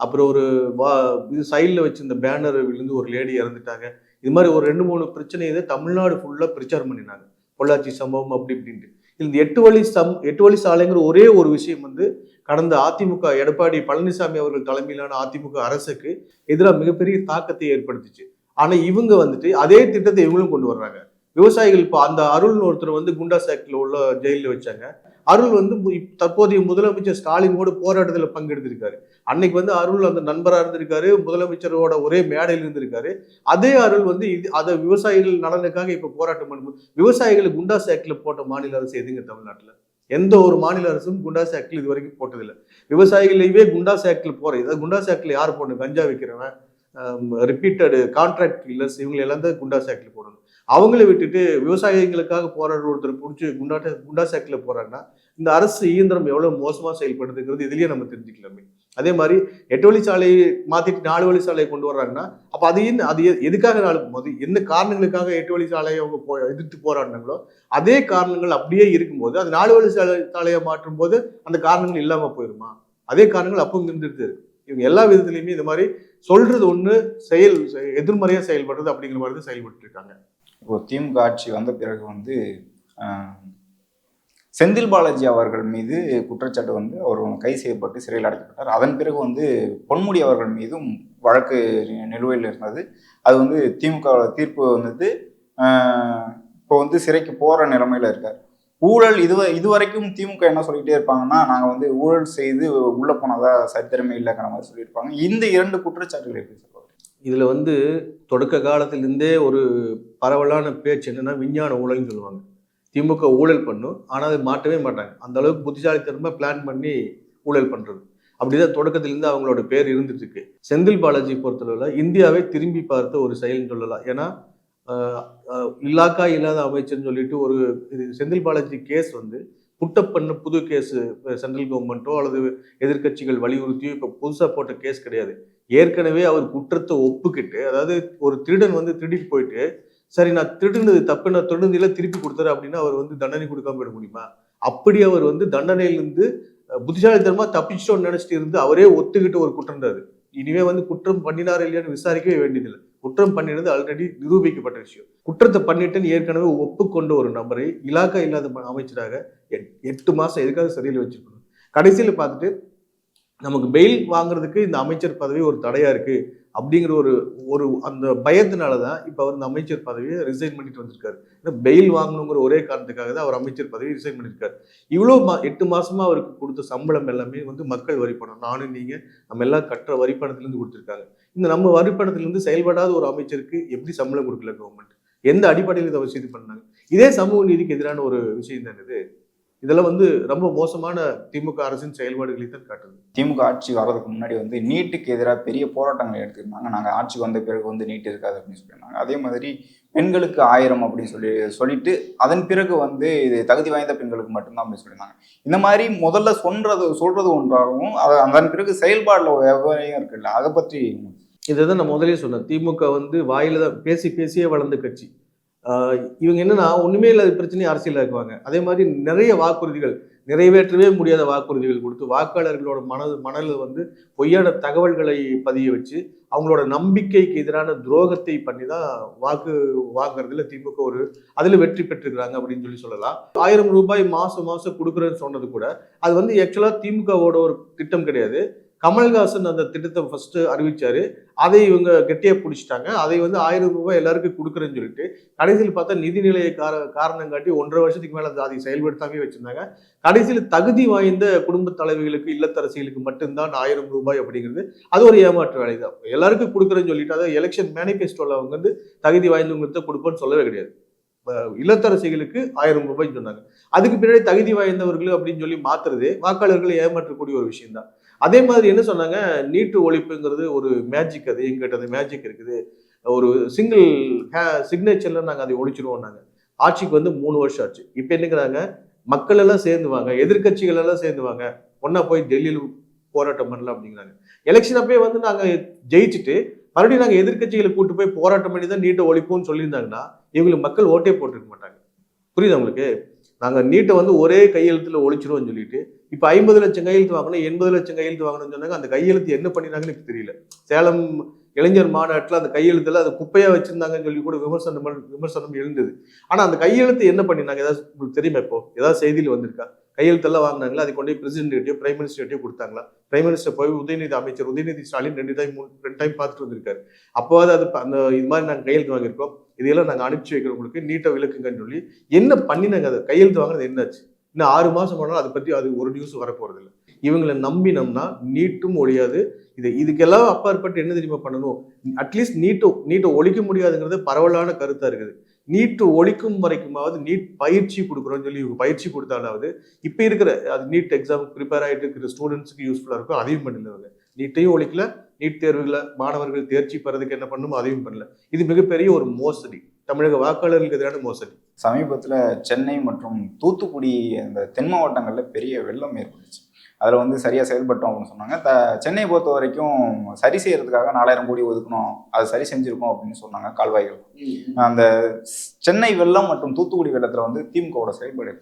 [SPEAKER 2] அப்புறம் ஒரு வா இது சைடில் வச்சிருந்த பேனர் விழுந்து ஒரு லேடி இறந்துட்டாங்க. இது மாதிரி ஒரு ரெண்டு மூணு பிரச்சனை இதை தமிழ்நாடு ஃபுல்லாக பிரச்சாரம் பண்ணினாங்க. பொள்ளாச்சி சம்பவம் அப்படி இப்படின்ட்டு. இந்த எட்டு வழி சம் எட்டு வழி சாலைங்கிற ஒரே ஒரு விஷயம் வந்து கடந்த அதிமுக எடப்பாடி பழனிசாமி அவர்கள் தலைமையிலான அதிமுக அரசுக்கு எதிராக மிகப்பெரிய தாக்கத்தை ஏற்படுத்துச்சு. ஆனால் இவங்க வந்துட்டு அதே திட்டத்தை இவங்களும் கொண்டு வர்றாங்க. விவசாயிகள் இப்போ அந்த அருள்னு ஒருத்தர் வந்து குண்டா சாக்கில் உள்ள ஜெயிலில் வச்சாங்க. அருள் வந்து மு- தற்போதைய முதலமைச்சர் ஸ்டாலினோட போராட்டத்தில் பங்கெடுத்திருக்காரு. அன்னைக்கு வந்து அருள் அந்த நண்பராக இருந்திருக்காரு முதலமைச்சரோட ஒரே மேடையில் இருந்திருக்காரு. அதே அருள் வந்து இது அதை விவசாயிகள் நலனுக்காக இப்போ போராட்டம் பண்ணும் விவசாயிகளை குண்டா சேக்கில் போட்ட மாநில அரசு எதுங்க தமிழ்நாட்டில்? எந்த ஒரு மாநில அரசும் குண்டா சேக்கில் இது வரைக்கும் போட்டதில்லை. விவசாயிகளையே குண்டா சேக்கில் போகிற இதை குண்டா சேக்கில் யார் போடணும்? கஞ்சா விற்கிறவன் ரிப்பீட்டடு கான்ட்ராக்ட் கில்லர்ஸ் இவங்களை எல்லாம் தான் குண்டா சாக்கில் போடணும். அவங்கள விட்டுட்டு விவசாயிகளுக்காக போராடுற ஒருத்தர் பிடிச்சி குண்டாட்ட குண்டா சாக்கில் போறாங்கன்னா இந்த அரசு இயந்திரம் எவ்வளோ மோசமாக செயல்படுதுங்கிறது இதுலேயே நம்ம தெரிஞ்சுக்கலாமே. அதே மாதிரி எட்டு வழி சாலையை மாற்றிட்டு நாலு வழி சாலையை கொண்டு வர்றாங்கன்னா அப்போ அது என்ன அது எதுக்காக நாலு போது என்ன காரணங்களுக்காக எட்டு வழி சாலையை அவங்க போ எதிர்த்து போராடினாங்களோ அதே காரணங்கள் அப்படியே இருக்கும்போது அது நாலு வழி சாலை சாலையை மாற்றும் போது அந்த காரணங்கள் இல்லாமல் போயிருமா? அதே காரணங்கள் அப்பவும் இருந்துட்டு இருக்கு. இவங்க எல்லா விதத்துலையுமே இந்த மாதிரி சொல்றது ஒன்று செயல் எதிர்மறையாக செயல்படுறது அப்படிங்கிற மாதிரி தான் செயல்பட்டு இருக்காங்க
[SPEAKER 3] இப்போ திமுக ஆட்சி வந்த பிறகு வந்து செந்தில் பாலாஜி அவர்கள் மீது குற்றச்சாட்டு வந்து அவர் கைது செய்யப்பட்டு சிறையில் அடைக்கப்பட்டார். அதன் பிறகு வந்து பொன்முடி அவர்கள் மீதும் வழக்கு நிலுவையில் இருந்தது. அது வந்து திமுக தீர்ப்பு வந்தது. இப்போ வந்து சிறைக்கு போகிற நிலைமையில் இருக்கார். ஊழல் இது இதுவரைக்கும் திமுக என்ன சொல்லிட்டே இருப்பாங்கன்னா நாங்கள் வந்து ஊழல் செய்து உள்ள போனதா சரித்திரமே இல்லைங்கிற மாதிரி சொல்லியிருப்பாங்க. இந்த இரண்டு குற்றச்சாட்டுகள் எப்படி சொல்லுவாங்க
[SPEAKER 2] இதில் வந்து தொடக்க காலத்திலிருந்தே ஒரு பரவலான பேச்சு என்னென்னா விஞ்ஞான ஊழல்னு சொல்லுவாங்க. திமுக ஊழல் பண்ணும் ஆனால் அதை மாட்டவே மாட்டாங்க. அந்த அளவுக்கு திறமை பிளான் பண்ணி ஊழல் பண்ணுறது அப்படிதான் தொடக்கத்திலிருந்து அவங்களோட பேர் இருந்துட்டு இருக்கு. செந்தில் பாலாஜி பொறுத்தளவில் இந்தியாவை திரும்பி பார்த்த ஒரு செயல்னு சொல்லலாம். ஏன்னா இலாக்கா இல்லாத அமைச்சர்னு சொல்லிட்டு ஒரு இது செந்தில் பாலாஜி கேஸ் வந்து புட்டப் பண்ண புது கேஸ் சென்ட்ரல் கவர்மெண்ட்டோ அல்லது எதிர்க்கட்சிகள் வலியுறுத்தியோ இப்போ புதுசாக போட்ட கேஸ் கிடையாது. ஏற்கனவே அவர் குற்றத்தை ஒப்புக்கிட்டு அதாவது ஒரு திருடன் வந்து திருடிட்டு போயிட்டு சரி நான் திருடுனது தப்பு நான் திருடுனதில திருப்பி கொடுத்தாரு அப்படின்னா அவர் வந்து தண்டனை கொடுக்காம விட முடியுமா? அப்படி அவர் வந்து தண்டனையிலிருந்து அஹ், புத்திசாலித்தனமா தப்பிச்சிட்டோம்னு நினைச்சிட்டு இருந்து அவரே ஒத்துக்கிட்டு ஒரு குற்றம் இருந்தாரு இனிமே வந்து குற்றம் பண்ணினார் இல்லையான்னு விசாரிக்கவே வேண்டியதில்லை. குற்றம் பண்ணிடுறது ஆல்ரெடி நிரூபிக்கப்பட்ட விஷயம். குற்றத்தை பண்ணிட்டுன்னு ஏற்கனவே ஒப்புக்கொண்ட ஒரு நபரை இலாக்கா இல்லாத அமைச்சராக எட்- எட்டு மாதம் எதுக்காக சிறையில் வச்சிருக்கணும். கடைசியில் பார்த்துட்டு நமக்கு பெயில் வாங்குறதுக்கு இந்த அமைச்சர் பதவி ஒரு தடையாக இருக்குது அப்படிங்கிற ஒரு ஒரு அந்த பயத்தினால தான் இப்போ அவர் இந்த அமைச்சர் பதவியை ரிசைன் பண்ணிட்டு வந்திருக்காரு. ஏன்னா பெயில் வாங்கணுங்கிற ஒரே காரணத்துக்காக தான் அவர் அமைச்சர் பதவியை ரிசைன் பண்ணியிருக்காரு இவ்வளோ மா எட்டு மாசமா அவருக்கு கொடுத்த சம்பளம் எல்லாமே வந்து மக்கள் வரி பணம் நானும் நீங்கள் நம்ம எல்லாம் கட்டுற வரி பணத்திலிருந்து கொடுத்துருக்காங்க. இந்த நம்ம வருபணத்திலிருந்து செயல்படாத ஒரு அமைச்சருக்கு எப்படி சம்பளம் கொடுக்கல கவர்மெண்ட் எந்த அடிப்படையில் இதை வசதி பண்ணாங்க? இதே சமூக நீதிக்கு எதிரான ஒரு விஷயம் தான் இது. இதெல்லாம் வந்து ரொம்ப மோசமான திமுக அரசின் செயல்பாடுகளை தான் காட்டுது.
[SPEAKER 3] திமுக ஆட்சி வர்றதுக்கு முன்னாடி வந்து நீட்டுக்கு எதிராக பெரிய போராட்டங்கள் எடுத்திருந்தாங்க. நாங்கள் ஆட்சிக்கு வந்த பிறகு வந்து நீட் இருக்காது அப்படின்னு சொல்லியிருந்தாங்க. அதே மாதிரி பெண்களுக்கு ஆயிரம் அப்படின்னு சொல்லி சொல்லிட்டு அதன் பிறகு வந்து இது தகுதி வாய்ந்த பெண்களுக்கு மட்டும்தான் அப்படின்னு சொல்லியிருந்தாங்க. இந்த மாதிரி முதல்ல சொல்றது சொல்றது ஒன்றாகவும் அது அதன் பிறகு செயல்பாடுல வெவ்வேறையும் இருக்குல்ல அதை பற்றி
[SPEAKER 2] இதை தான் நான் முதலே சொன்னேன். திமுக வந்து வாயில தான் பேசி பேசியே வளர்ந்த கட்சி. இவங்க என்னன்னா ஒன்றுமே இல்லாத பிரச்சனையும் அரசியலில் இருக்குவாங்க அதே மாதிரி நிறைய வாக்குறுதிகள் நிறைவேற்றவே முடியாத வாக்குறுதிகள் கொடுத்து வாக்காளர்களோட மனது மனதில் வந்து பொய்யான தகவல்களை பதிய வச்சு அவங்களோட நம்பிக்கைக்கு எதிரான துரோகத்தை பண்ணி தான் வாக்கு வாங்குறதுல திமுக ஒரு அதில் வெற்றி பெற்றுக்கிறாங்க அப்படின்னு சொல்லி சொல்லலாம். ஆயிரம் ரூபாய் மாதம் மாதம் கொடுக்குறேன்னு சொன்னது கூட அது வந்து ஆக்சுவலாக திமுகவோட ஒரு திட்டம் கிடையாது. கமல்ஹாசன் அந்த திட்டத்தை ஃபர்ஸ்ட் அறிவிச்சாரு. அதை இவங்க கெட்டியா பிடிச்சிட்டாங்க. அதை வந்து ஆயிரம் ரூபாய் எல்லாருக்கும் கொடுக்குறேன்னு சொல்லிட்டு கடைசியில் பார்த்தா நிதிநிலையை கார காரணம் காட்டி ஒன்றரை வருஷத்துக்கு மேலே அதை செயல்படுத்தாமே வச்சிருந்தாங்க. கடைசியில் தகுதி வாய்ந்த குடும்ப தலைவிகளுக்கு இல்லத்தரசிகளுக்கு மட்டும்தான் ஆயிரம் ரூபாய் அப்படிங்கிறது. அது ஒரு ஏமாற்று வேலை தான். எல்லாருக்கும் கொடுக்குறேன்னு சொல்லிட்டு அதாவது எலெக்ஷன் மேனிஃபெஸ்டோவில் அவங்க வந்து தகுதி வாய்ந்தவங்களுக்கு கொடுப்பேன்னு சொல்லவே கிடையாது. இல்லத்தரசிகளுக்கு ஆயிரம் ரூபாய்ன்னு சொன்னாங்க. அதுக்கு பின்னாடி தகுதி வாய்ந்தவர்கள் அப்படின்னு சொல்லி மாத்துறது வாக்காளர்களை ஏமாற்றக்கூடிய ஒரு விஷயம் தான் அதே மாதிரி என்ன சொன்னாங்க? நீட்டு ஒழிப்புங்கிறது ஒரு மேஜிக் அது. எங்கிட்ட அந்த மேஜிக் இருக்குது. ஒரு சிங்கிள் சிக்னேச்சர்ல நாங்கள் அதை ஒழிச்சிருவோம் நாங்கள் ஆட்சிக்கு வந்து மூணு வருஷம் ஆச்சு. இப்போ என்னங்கிறாங்க? மக்கள் எல்லாம் சேர்ந்து வாங்க எதிர்க்கட்சிகள் எல்லாம் சேர்ந்து வாங்க ஒன்னா போய் டெல்லியில் போராட்டம் பண்ணலாம் அப்படிங்கிறாங்க. எலெக்ஷன் அப்பயே வந்து நாங்கள் ஜெயிச்சுட்டு மறுபடியும் நாங்கள் எதிர்க்கட்சிகளை கூட்டு போய் போராட்டம் பண்ணி தான் நீட்டை ஒழிப்போம்னு சொல்லியிருந்தாங்கன்னா இவங்களுக்கு மக்கள் ஓட்டே போட்டிருக்க மாட்டாங்க. புரியுது உங்களுக்கு? நாங்கள் நீட்டை வந்து ஒரே கையெழுத்துல ஒழிச்சிருவோம்னு சொல்லிட்டு இப்போ ஐம்பது லட்சம் கையெழுத்து வாங்கணும் எண்பது லட்சம் கையெழுத்து வாங்கணும்னு சொன்னாங்க. அந்த கையெழுத்து என்ன பண்ணினாங்கன்னு எனக்கு தெரியல. சேலம் இளைஞர் மாநாட்டில் அந்த கையெழுத்துல அது குப்பையாக வச்சிருந்தாங்கன்னு சொல்லி கூட விமர்சனம் விமர்சனம் எழுந்தது. ஆனால் அந்த கையெழுத்து என்ன பண்ணினாங்க? ஏதாவது உங்களுக்கு தெரியுமா இப்போ? ஏதாவது செய்தியில் வந்திருக்கா? கையெழுத்தெல்லாம் வாங்கினாங்களா? அதை கொண்டு போய் பிரசிடென்ட் பிரைம் மினிஸ்டர்கிட்டயோ கொடுத்தாங்களா? பிரைம் மினிஸ்டர் போய் உதயநிதி அமைச்சர் உதயநிதி ஸ்டாலின் ரெண்டு டைம் மூணு ரெண்டு டைம் பார்த்துட்டு வந்திருக்காரு. அப்போவாது அது அந்த இது மாதிரி நாங்கள் கையெழுத்து வாங்கியிருக்கோம். இதையெல்லாம் நாங்கள் அனுப்பிச்சு வைக்கிறவங்களுக்கு நீட்டை விளக்குங்கன்னு சொல்லி என்ன பண்ணினாங்க? அதை கையெழுத்து வாங்கினது என்னாச்சு? இன்னும் ஆறு மாதம் போனாலும் அதை பற்றி அது ஒரு நியூஸ் வரப்போகிறது இல்லை இவங்களை நம்பினோம்னா நீட்டும் ஒழியாது. இது இதுக்கெல்லாம் அப்பாற்பட்டு என்ன தெரியுமா பண்ணணும்? அட்லீஸ்ட் நீட்டை நீட்டை ஒழிக்க முடியாதுங்கிறது பரவலான கருத்தாக இருக்குது. நீட்டு ஒழிக்கும் வரைக்குமாவது நீட் பயிற்சி கொடுக்குறோன்னு சொல்லி இவங்க பயிற்சி கொடுத்தாலாவது இப்போ இருக்கிற அது நீட் எக்ஸாம் ப்ரிப்பேர் ஆகிட்டு இருக்கிற ஸ்டூடெண்ட்ஸ்க்கு யூஸ்ஃபுல்லாக இருக்கும் அதையும் பண்ணல நீட்டையும் ஒழிக்கல நீட் தேர்வுகளை மாணவர்கள் தேர்ச்சி பெறதுக்கு என்ன பண்ணுமோ அதையும் பண்ணல. இது மிகப்பெரிய ஒரு மோசடி. தமிழக வாக்காளர்களுக்கு எதிரான மோசடி.
[SPEAKER 3] சமீபத்துல சென்னை மற்றும் தூத்துக்குடி அந்த தென் மாவட்டங்கள்ல பெரிய வெள்ளம் ஏற்பட்டுச்சு. அதுல வந்து சரியா செயல்பட்டோம் அப்படின்னு சொன்னாங்க. த சென்னையை பொறுத்த வரைக்கும் சரி செய்யறதுக்காக நாலாயிரம் கோடி ஒதுக்கணும் அது சரி செஞ்சிருக்கோம் அப்படின்னு சொன்னாங்க கால்வாய்கள். அந்த சென்னை வெள்ளம் மற்றும் தூத்துக்குடி வெள்ளத்துல வந்து திமுகவோட செயல்பாடு?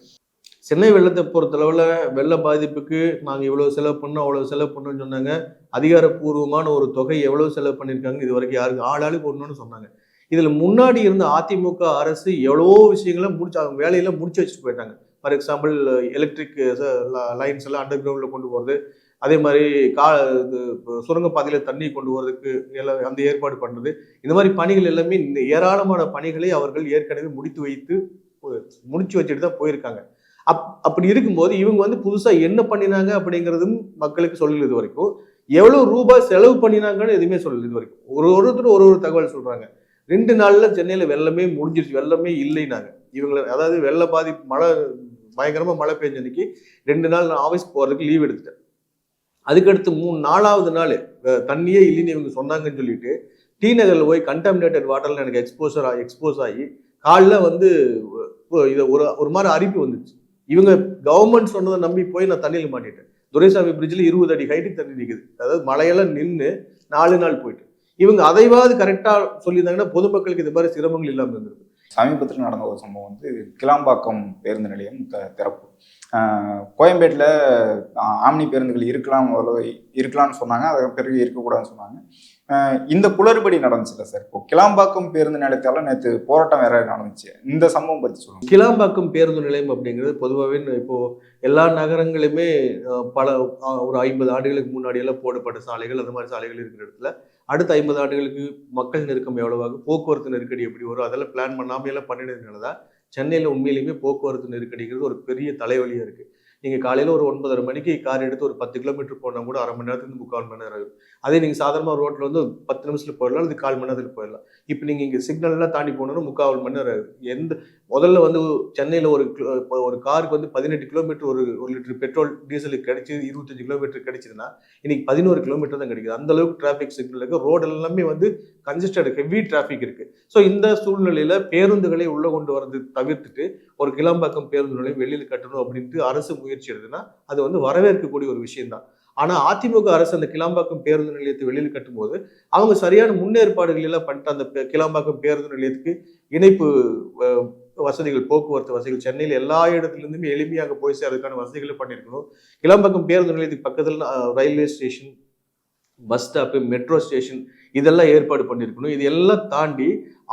[SPEAKER 2] சென்னை வெள்ளத்தை பொறுத்தளவில் வெள்ள பாதிப்புக்கு நாங்கள் இவ்வளோ செலவு பண்ணோம் அவ்வளோ செலவு பண்ணோம்னு சொன்னாங்க. அதிகாரப்பூர்வமான ஒரு தொகை எவ்வளோ செலவு பண்ணியிருக்காங்க இது வரைக்கும் யாருக்கு ஆளாளுக்கு ஒன்றுன்னு சொன்னாங்க. இதில் முன்னாடி இருந்த அதிமுக அரசு எவ்வளோ விஷயங்களை முடிச்சு அவங்க வேலையெல்லாம் முடிச்சு வச்சுட்டு போயிட்டாங்க. ஃபார் எக்ஸாம்பிள் எலக்ட்ரிக் லைன்ஸ் எல்லாம் அண்டர் கிரவுண்டில் கொண்டு போகிறது அதே மாதிரி கா இது சுரங்கப்பாதையில் தண்ணி கொண்டு வரதுக்கு எல்லாம் அந்த ஏற்பாடு பண்ணுறது இந்த மாதிரி பணிகள் எல்லாமே இந்த ஏராளமான பணிகளை அவர்கள் ஏற்கனவே முடித்து வைத்து முடிச்சு வச்சுட்டு தான் போயிருக்காங்க. அப் அப்படி இருக்கும்போது இவங்க வந்து புதுசாக என்ன பண்ணினாங்க அப்படிங்கிறதும் மக்களுக்கு சொல்லல இது வரைக்கும். எவ்வளோ ரூபாய் செலவு பண்ணினாங்கன்னு எதுவுமே சொல்லல இது வரைக்கும். ஒரு ஒருத்தர் ஒரு ஒரு தகவல் சொல்கிறாங்க ரெண்டு நாளில் சென்னையில் வெள்ளமே முடிஞ்சிருச்சு. வெள்ளமே இல்லைனாங்க இவங்களை அதாவது வெள்ள பாதிப்பு மழை பயங்கரமாக மழை பெஞ்ச அன்னைக்கு ரெண்டு நாள் நான் ஆஃபீஸ் போகிறதுக்கு லீவ் எடுத்துட்டேன். அதுக்கடுத்து மூணு நாலாவது நாள் தண்ணியே இல்லைன்னு இவங்க சொன்னாங்கன்னு சொல்லிட்டு டி நகரில் போய் கண்டாமினேட்டட் வாட்டரில் எனக்கு எக்ஸ்போசர் எக்ஸ்போஸ் ஆகி காலில் வந்து இதை ஒரு ஒரு மாதிரி அரிப்பு வந்துச்சு. இவங்க கவர்மெண்ட் சொன்னதை நம்பி போய் நான் தண்ணியில் மாட்டிட்டேன். துரைசாமி பிரிட்ஜில் இருபது அடி ஹைட்டுக்கு தண்ணி நிற்குது அதாவது மழையெல்லாம் நின்று நாலு நாள் போயிட்டு. இவங்க அதைவாவது கரெக்டாக சொல்லியிருந்தாங்கன்னா பொதுமக்களுக்கு இது மாதிரி சிரமங்கள் இல்லாமல் இருந்திருக்கு.
[SPEAKER 3] சமீபத்தில் நடந்த ஒரு சம்பவம் வந்து கிளாம்பாக்கம் பேருந்து நிலையம் த- திறப்பு. கோயம்பேட்டில் ஆம்னி பேருந்துகள் இருக்கலாம் இருக்கலாம்னு சொன்னாங்க. அதுக்கு பிறகு இருக்கக்கூடாதுன்னு சொன்னாங்க. இந்த குளறுபடி நடந்துச்சுல சார்? இப்போ கிளாம்பாக்கம் பேருந்து நிலையத்தால நேற்று போராட்டம் வேற நடந்துச்சு. இந்த சம்பவம் பற்றி சொல்லுங்க.
[SPEAKER 2] கிளாம்பாக்கம் பேருந்து நிலையம் அப்படிங்கிறது பொதுவாகவே இப்போ எல்லா நகரங்களுமே பல ஒரு ஐம்பது ஆண்டுகளுக்கு முன்னாடியெல்லாம் போடப்பட்ட சாலைகள் அந்த மாதிரி சாலைகள் இருக்கிற இடத்துல அடுத்த ஐம்பது ஆண்டுகளுக்கு மக்கள் நெருக்கம் எவ்வளவாகும்? போக்குவரத்து நெருக்கடி எப்படி வரும்? அதெல்லாம் பிளான் பண்ணாம எல்லாம் பண்ணினதுனால தான் சென்னையில் உண்மையிலுமே போக்குவரத்து நெருக்கடிங்கிறது ஒரு பெரிய தலைவலியாக இருக்குது நீங்கள் காலையில் ஒரு ஒன்பதரை மணிக்கு கார் எடுத்து ஒரு பத்து கிலோமீட்டர் போனால் கூட அரை மணி நேரத்துலேருந்து முக்கால் மணி நேரம் ஆகும். அதே நீங்கள் சாதாரணமாக ரோட்டில் வந்து பத்து நிமிஷத்தில் போயிடலாம் அல்லது கால் மணி நேரத்தில் போயிடலாம். இப்போ நீங்கள் இங்கே சிக்னல்லாம் தாண்டி போனோன்னா முக்கால் மணி நேரம் எந்த முதல்ல வந்து சென்னையில் ஒரு இப்போ ஒரு காருக்கு வந்து பதினெட்டு கிலோமீட்டர் ஒரு ஒரு லிட்டர் பெட்ரோல் டீசலுக்கு கிடைச்சி இருபத்தஞ்சு கிலோமீட்டர் கிடைச்சதுன்னா இன்னைக்கு பதினோரு கிலோமீட்டர் தான் கிடைக்குது. அந்த அளவுக்கு டிராஃபிக் சிக்னல் இருக்குது ரோடு எல்லாமே வந்து கன்ஜஸ்டட் ஹெவி டிராஃபிக் இருக்குது ஸோ இந்த சூழ்நிலையில் பேருந்துகளை உள்ளே கொண்டு வரது தவிர்த்துட்டு ஒரு கிளாம்பாக்கம் பேருந்துகளை வெளியில் கட்டணும் அப்படின்ட்டு அரசு முயற்சி எடுதுன்னா அது வந்து வரவேற்கக்கூடிய ஒரு விஷயம்தான். ஆனால் அதிமுக அரசு அந்த கிளம்பாக்கம் பேருந்து நிலையத்தை வெளியில் கட்டும்போது அவங்க சரியான முன்னேற்பாடுகள் எல்லாம் பண்ணிட்டு அந்த பே- கிளம்பாக்கம் பேருந்து நிலையத்துக்கு இணைப்பு வசதிகள் போக்குவரத்து வசதிகள் சென்னையில் எல்லா இடத்துலேருந்துமே எளிமையாக போய் சேர்றதுக்கான வசதிகளை பண்ணியிருக்கணும் கிளம்பாக்கம் பேருந்து நிலையத்துக்கு பக்கத்தில் railway station bus stop metro station இதெல்லாம் ஏற்பாடு பண்ணியிருக்கணும் இது எல்லாம் தாண்டி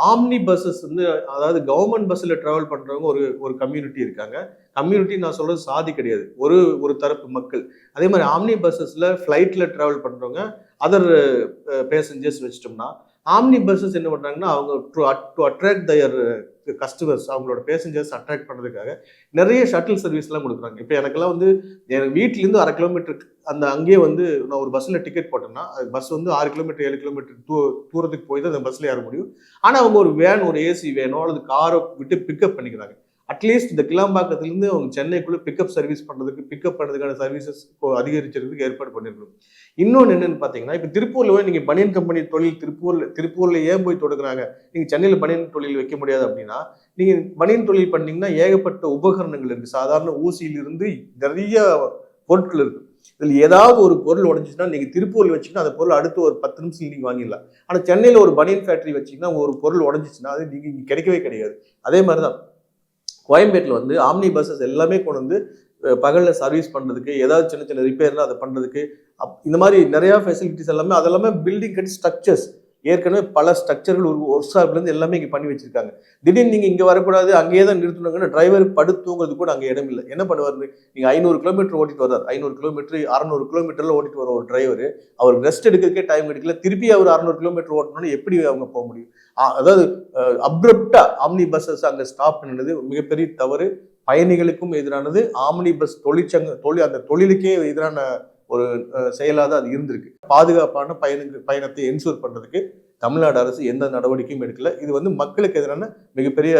[SPEAKER 2] ஆம்னி பஸ்ஸஸ் வந்து அதாவது கவர்மெண்ட் பஸ்ஸில் ட்ராவல் பண்ணுறவங்க ஒரு ஒரு கம்யூனிட்டி இருக்காங்க. கம்யூனிட்டி நான் சொல்கிறது சாதி கிடையாது. ஒரு ஒரு தரப்பு மக்கள். அதே மாதிரி ஆம்னி பஸ்ஸஸில் ஃப்ளைட்டில் ட்ராவல் பண்ணுறவங்க அதர் பேசஞ்சர்ஸ் வச்சிட்டோம்னா ஆம்னி பஸ்ஸஸ் என்ன பண்ணுறாங்கன்னா அவங்க to to attract their customers அவங்களோட பேசஞ்சர்ஸ் அட்ராக்ட் பண்ணுறதுக்காக நிறைய ஷட்டில் சர்வீஸ்லாம் கொடுக்குறாங்க. இப்போ எனக்கெல்லாம் வந்து என் வீட்டிலேருந்து அரை கிலோமீட்டர் அந்த அங்கேயே வந்து நான் ஒரு பஸ்ஸில் டிக்கெட் போட்டேன்னா அது பஸ் வந்து ஆறு கிலோமீட்டர் ஏழு கிலோமீட்டர் தூ தூரத்துக்கு போய் தான் அந்த பஸ்ஸில் ஏற முடியும். ஆனால் அவங்க ஒரு வேன் ஒரு ஏசி வேனோ அல்லது காரை விட்டு பிக்கப் பண்ணிக்கிறாங்க. அட்லீஸ்ட் இந்த கிளாம்பாக்கத்துலேருந்து அவங்க சென்னைக்குள்ளே பிக்கப் சர்வீஸ் பண்ணுறதுக்கு பிக்கப் பண்ணுறதுக்கான சர்வீசஸ் இப்போ அதிகரிச்சிருக்கிறதுக்கு ஏற்பாடு பண்ணியிருக்கணும் இன்னொன்று என்னென்னு பார்த்தீங்கன்னா இப்போ திருப்பூரில் போய் நீங்கள் பனியன் கம்பெனி தொழில் திருப்பூரில் திருப்பூரில் ஏன் போய் தொடங்குறாங்க? நீங்கள் சென்னையில் பனியன் தொழில் வைக்க முடியாது அப்படின்னா நீங்கள் பனியன் தொழில் பண்ணிங்கன்னா ஏகப்பட்ட உபகரணங்கள் இருக்குது சாதாரண ஊசியிலிருந்து நிறைய பொருட்கள் இருக்குது இதில் ஏதாவது ஒரு பொருள் உடஞ்சிச்சுன்னா நீங்கள் திருப்பூரில் வச்சீங்கன்னா அந்த பொருள் அடுத்து ஒரு பத்து நிமிஷம் நீங்கள் வாங்கிடலாம். ஆனால் சென்னையில் ஒரு பனியன் ஃபேக்டரி வச்சீங்கன்னா ஒரு பொருள் உடஞ்சிச்சுன்னா அது நீங்கள் இங்கே கிடைக்கவே கிடையாது. அதே மாதிரி தான் கோயம்பேட்டில் வந்து ஆம்னி பஸ்ஸஸ் எல்லாமே கொண்டு வந்து பகலில் சர்வீஸ் பண்ணுறதுக்கு ஏதாவது சின்ன சின்ன ரிப்பேர்லாம் அதை பண்ணுறதுக்கு அப் இந்த மாதிரி நிறையா ஃபெசிலிட்டிஸ் எல்லாமே அதெல்லாமே பில்டிங் கட்டி ஸ்ட்ரக்சர்ஸ் ஏற்கனவே பல ஸ்ட்ரக்சர்கள் ஒரு ஒர்க் ஷாப்லேருந்து எல்லாமே இங்கே பண்ணி வச்சிருக்காங்க. திடீர்னு நீங்கள் இங்கே வரக்கூடாது அங்கேயே தான் நிறுத்தணுங்கன்னா டிரைவர் படுத்துங்கிறது கூட அங்கே இடம் இல்லை. என்ன பண்ணுவார்? நீங்கள் ஐநூறு கிலோமீட்டர் ஓட்டிட்டு வர்றார். ஐநூறு கிலோமீட்டர் அறநூறு கிலோமீட்டரில் ஓட்டிட்டு வர ஒரு டிரைவர் அவர் ரெஸ்ட் எடுக்கிறதுக்கே டைம் கிடைக்கல. திருப்பி அவர் அறநூறு கிலோமீட்டர் ஓட்டணும்னு எப்படி அவங்க போக முடியும்? அதாவது அப்ரப்டா ஆம்னி பஸ்ஸஸ் அங்கே ஸ்டாப் பண்ணது மிகப்பெரிய தவறு. பயணிகளுக்கும் எதிரானது. ஆம்னி பஸ் தொழிற்சங்க தொழில் அந்த தொழிலுக்கே எதிரான ஒரு செயலாக தான் அது இருந்திருக்கு. பாதுகாப்பான பயணக்கு பயணத்தை என்ஷூர் பண்றதுக்கு தமிழ்நாடு அரசு எந்த நடவடிக்கையும் எடுக்கல. இது வந்து மக்களுக்கு எதிரான மிகப்பெரிய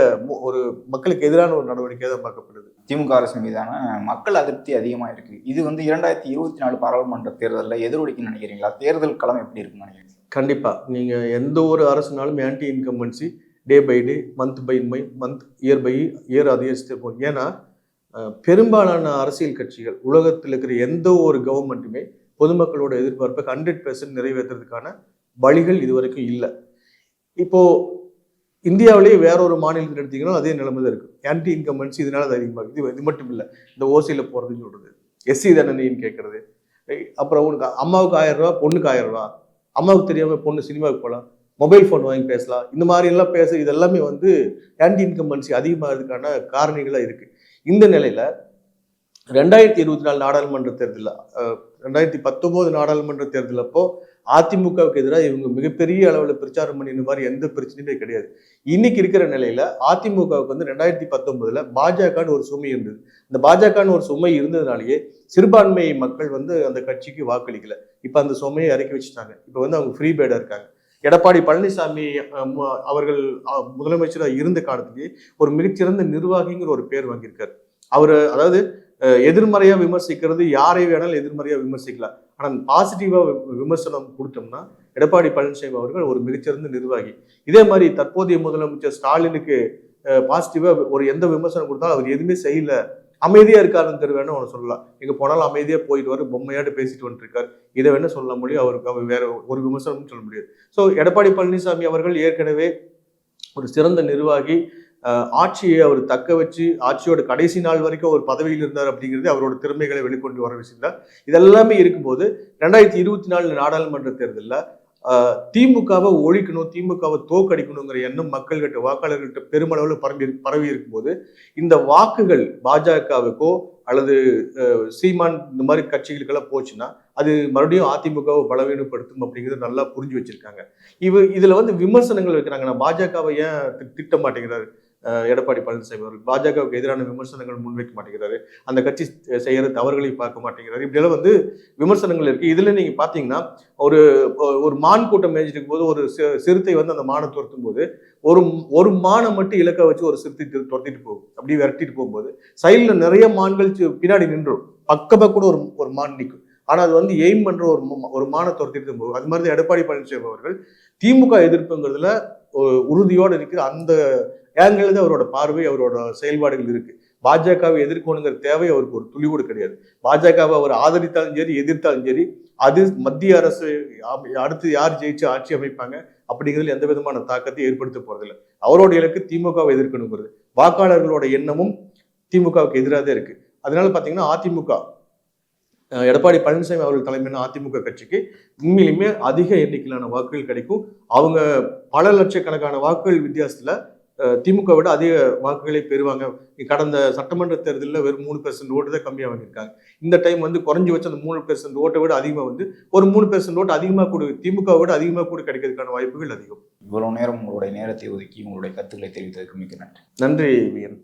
[SPEAKER 2] ஒரு மக்களுக்கு எதிரான ஒரு நடவடிக்கையாக தான் பார்க்கப்படுது.
[SPEAKER 3] திமுக அரசு மீதான மக்கள் அதிருப்தி அதிகமா இருக்கு இது வந்து இரண்டாயிரத்தி இருபத்தி நாலு பாராளுமன்ற தேர்தலில் எதிரொலிக்குன்னு நினைக்கிறீங்களா? தேர்தல் களம் எப்படி இருக்குன்னு நினைக்கிறீங்க?
[SPEAKER 2] கண்டிப்பா. நீங்க எந்த ஒரு அரசுனாலும் anti incumbency day by day month by my month year by year அதிகரிச்சுட்டே போகும். ஏன்னா பெரும்பாலான அரசியல் கட்சிகள் உலகத்தில் இருக்கிற எந்த ஒரு கவர்மெண்ட்டுமே பொதுமக்களோட எதிர்பார்ப்பை ஹண்ட்ரட் பெர்சன்ட் நிறைவேற்றுறதுக்கான வழிகள் இதுவரைக்கும் இல்லை. இப்போ இந்தியாவிலேயே வேற ஒரு மாநிலத்தில் எடுத்தீங்கன்னா அதே நிலைமை தான் இருக்கும் ஆன்டி இன்கம்பன்சி இதனால அது அதிகமாக இது இது மட்டும் இல்லை. இந்த ஓசியில் போகிறதுன்னு சொல்றது. எஸ்சி தண்டனைன்னு கேட்கறது அப்புறம் உனக்கு அம்மாவுக்கு ஆயிரம் ரூபா பொண்ணுக்கு ஆயிரம் ரூபா. அம்மாவுக்கு தெரியாம பொண்ணு சினிமாவுக்கு போகலாம் மொபைல் ஃபோன் வாங்கி பேசலாம். இந்த மாதிரி எல்லாம் பேச இதெல்லாமே வந்து ஆன்டி இன்கம்பன்சி அதிகமாகிறதுக்கான காரணிகளாக இருக்கு. இந்த நிலையில ரெண்டாயிரத்தி இருபத்தி நாலு நாடாளுமன்ற தேர்தலில் ரெண்டாயிரத்தி பத்தொம்போது நாடாளுமன்ற தேர்தல் அப்போ அதிமுகவுக்கு எதிராக இவங்க மிகப்பெரிய அளவில் பிரச்சாரம் பண்ணின மாதிரி எந்த பிரச்சனையுமே கிடையாது. இன்னைக்கு இருக்கிற நிலையில அதிமுகவுக்கு வந்து ரெண்டாயிரத்தி பத்தொன்பதுல பாஜகன்னு ஒரு சுமை இருந்தது. இந்த பாஜகன்னு ஒரு சுமை இருந்ததுனாலேயே சிறுபான்மை மக்கள் வந்து அந்த கட்சிக்கு வாக்களிக்கல. இப்போ அந்த சுமையை இறக்கி வச்சுட்டாங்க. இப்போ வந்து அவங்க ஃப்ரீ பேடாக இருக்காங்க. எடப்பாடி பழனிசாமி அவர்கள் முதலமைச்சராக இருந்த காலத்துக்கு ஒரு மிகச்சிறந்த நிர்வாகிங்கிற ஒரு பேர் வாங்கியிருக்காரு. அவர் அதாவது எதிர்மறையாக விமர்சிக்கிறது யாரை வேணாலும் எதிர்மறையாக விமர்சிக்கலாம் ஆனால் பாசிட்டிவாக வி- விமர்சனம் கொடுத்தோம்னா எடப்பாடி பழனிசாமி அவர்கள் ஒரு மிகச்சிறந்த நிர்வாகி. இதே மாதிரி தற்போதைய முதலமைச்சர் ஸ்டாலினுக்கு பாசிட்டிவாக ஒரு எந்த விமர்சனம் கொடுத்தாலும் அவர் எதுவுமே செய்யலை. அமைதியாக இருக்காருன்னு தெரு வேணும் அவனை சொல்லலாம். இங்கே போனாலும் அமைதியாக போயிட்டு வர பொம்மையாட்டு பேசிட்டு வந்துருக்காரு. இதை வேணும் சொல்ல முடியும். அவருக்கு அவர் வேற ஒரு விமர்சனம்னு சொல்ல முடியாது. ஸோ எடப்பாடி பழனிசாமி அவர்கள் ஏற்கனவே ஒரு சிறந்த நிர்வாகி ஆட்சியை அவர் தக்க வச்சு ஆட்சியோட கடைசி நாள் வரைக்கும் ஒரு பதவியில் இருந்தார் அப்படிங்கிறது அவரோட திறமைகளை வெளிக்கொண்டு வர விஷயம் தான். இதெல்லாமே இருக்கும்போது ரெண்டாயிரத்தி இருபத்தி நாலு நாடாளுமன்ற தேர்தலில் திமுகவை ஒழிக்கணும் திமுகவை தோக்கடிக்கணுங்கிற எண்ணம் மக்கள்கிட்ட வாக்காளர்கள்ட்ட பெருமளவில் பரம்பி பரவி இருக்கும்போது இந்த வாக்குகள் பாஜகவுக்கோ அல்லது சீமான் இந்த மாதிரி கட்சிகளுக்கெல்லாம் போச்சுன்னா அது மறுபடியும் அதிமுகவை பலவீனப்படுத்தும் அப்படிங்கிறத நல்லா புரிஞ்சு வச்சிருக்காங்க. இவ இதில் வந்து விமர்சனங்கள் வைக்கிறாங்க. நான் பாஜகவை ஏன் தி- திட்ட மாட்டேங்கிறாரு எடப்பாடி பழனிசாமி அவர்கள். பாஜகவுக்கு எதிரான விமர்சனங்கள் முன்வைக்க மாட்டேங்கிறாரு. அந்த கட்சி செய்கிற தவறுகளை பார்க்க மாட்டேங்கிறாரு. இப்படியெல்லாம் வந்து விமர்சனங்கள் இருக்கு. இதுல நீங்க பாத்தீங்கன்னா ஒரு ஒரு மான் கூட்டம் மேய்ஞ்சிட்டு போது ஒரு சிறுத்தை வந்து அந்த மானை துரத்தும் போது ஒரு ஒரு மானை மட்டும் இலக்க வச்சு ஒரு சிறுத்தை துரத்திட்டு போகும். அப்படி விரட்டிட்டு போகும்போது சைடில் நிறைய மான்கள் பின்னாடி நின்றும். பக்கமாக கூட ஒரு ஒரு மான் நிற்கும். ஆனால் அது வந்து எய்ம் பண்ணுற ஒரு ஒரு மானை துரத்திட்டு போகும். அது மாதிரி தான் எடப்பாடி பழனிசாமி அவர்கள் திமுக எதிர்ப்புங்கிறதுல உறுதியோடு இருக்கிற அந்த ஏங்கிறது அவரோட பார்வை அவரோட செயல்பாடுகள் இருக்கு. பாஜகவை எதிர்க்கணுங்கிற தேவை அவருக்கு ஒரு துளி கூட கிடையாது. பாஜகவை அவர் ஆதரித்தாலும் சரி எதிர்த்தாலும் சரி அது மத்திய அரசு அடுத்து யார் ஜெயிச்சு ஆட்சி அமைப்பாங்க அப்படிங்கிறதுல எந்த விதமான தாக்கத்தை ஏற்படுத்த போறதில்லை. அவரோட இலக்கு திமுகவை எதிர்க்கணுங்கிறது. வாக்காளர்களோட எண்ணமும் திமுகவுக்கு எதிராக தான் இருக்கு. அதனால பாத்தீங்கன்னா அதிமுக எடப்பாடி பழனிசாமி அவர்கள் தலைமையிலான அதிமுக கட்சிக்கு உண்மையிலுமே அதிக எண்ணிக்கையிலான வாக்குகள் கிடைக்கும். அவங்க பல லட்சக்கணக்கான வாக்குகள் வித்தியாசத்துல திமுக விட அதிக வாக்குகளை பெறுவாங்க. கடந்த சட்டமன்ற தேர்தலில் வெறும் மூணு பெர்சன்ட் ஓட்டு தான் கம்மியாக வாங்கியிருக்காங்க. இந்த டைம் வந்து குறைஞ்சி வச்ச அந்த மூணு பெர்சன்ட் ஓட்டை விட அதிகமாக வந்து ஒரு மூணு பெர்சன்ட் ஓட்டு அதிகமாக கூட திமுக விட அதிகமாக கூட கிடைக்கிறதுக்கான வாய்ப்புகள் அதிகம்.
[SPEAKER 3] இவ்வளவு நேரம் உங்களுடைய நேரத்தை ஒதுக்கி உங்களுடைய கருத்துக்களை தெரிவித்ததற்கு மிக்க நன்றி.
[SPEAKER 2] நன்றி வியன்